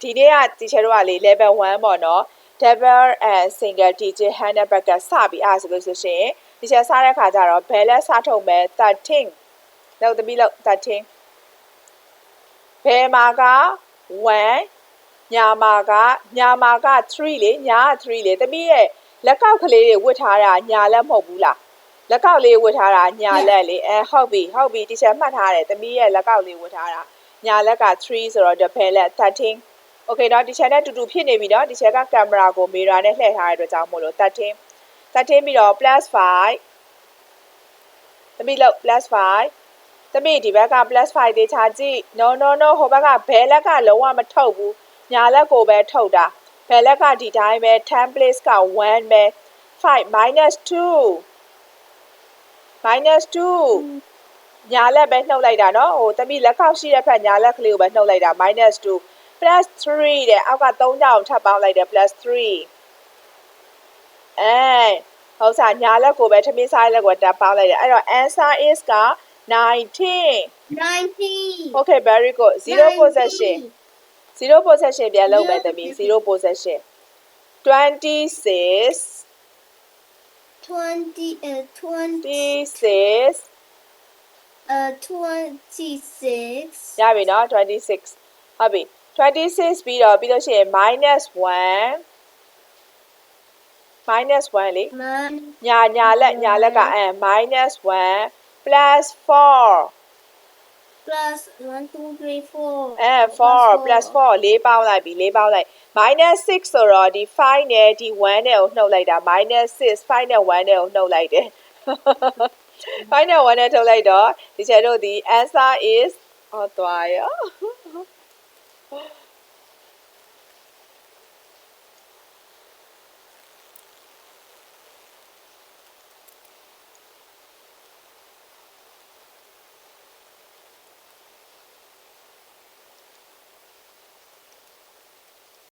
ဒီနေ့ကတီချာတို့ကလေ level 1ပေါ့နော် double and single digit handle bracket စပြီးအားဆိုလို့ဆိုရှင်တီချာစားတဲ့ခါကျတော့ balance စထုတ်မယ်13လောက်သမီးလောက်13ဘယ်မှာက1ညာမှာကညာမှာက3လေညာက3လေသမီးရဲ့လက်ကောက်ကလေးတွေဝတ်ထားတာညာလက်မဟုတ်ဘူးလားလက်ကောက်လေးဝတ်ထားတာညာလက်လေအဲဟုတ်ပြီဟုတ်ပြီတီချာမှတ်ထားတယ်သမီးရဲ့လက်ကောက်လေးဝတ်ထားတာညာလက်က3ဆိုတော့ double လက်13 Okay เนาะဒီ channel တူတူဖြစ်နေပြီเนาะဒီ channel ကကင်မရာကို mirror နဲ့လှည့်ထားတဲ့အတွက်ကြောင့်မို့လို့13 13ပြီးတော့ plus 5သမီးလို့ plus 5သမီးဒီဘက်က plus 5တေးချာကြည့် no no no ဟိုဘက်ကဘယ်လက်ကလုံးဝမထုတ်ဘူးညာလက်ကိုပဲထုတ်တာဘယ်လက်ကဒီတိုင်းပဲ10 place က1ပဲ5 minus 2 minus 2ညာလက်ပဲနှုတ်လိုက်တာเนาะဟိုသမီးလက်ခောက်ရှိတဲ့ဖက်ညာလက်ကလေးကိုပဲနှုတ်လိုက်တာ minus 2 plus 3တဲ့အောက်က3ကြောင်ထပ်ပေါင်းလိုက်တယ် plus 3အဲဟုတ်စားညာလက်ကိုပဲထမင်းစားလက်ကိုတက်ပေါင်းလိုက်တယ်အဲ့တော့ answer is က19 19 okay very good zero possession zero possession ပြန်လုပ်မယ်သမီး zero possession 26 20 uh, 20 26 uh 26 ရပြီနော်26ဟုတ်ပြီ 26ပြီးတော့ပြီးလို့ရှိရင် minus 1 minus 1လေ man ညာညာလက်ညာလက်ကအဲ minus 1 plus 4 plus 1 2 3 4 အဲ 4 plus 4လေးပေါင်းလိုက်ပြီလေးပေါင်းလိုက် minus 6ဆိုတော့ဒီ5နဲ့ဒီ1နဲ့ကိုနှုတ်လိုက်တာ minus 6 5နဲ့1နဲ့ကိုနှုတ်လိုက်တယ်5နဲ့1နဲ့ထုတ်လိုက်တော့ဒီချက်တို့ဒီ answer is ဟောသွားရော yeah.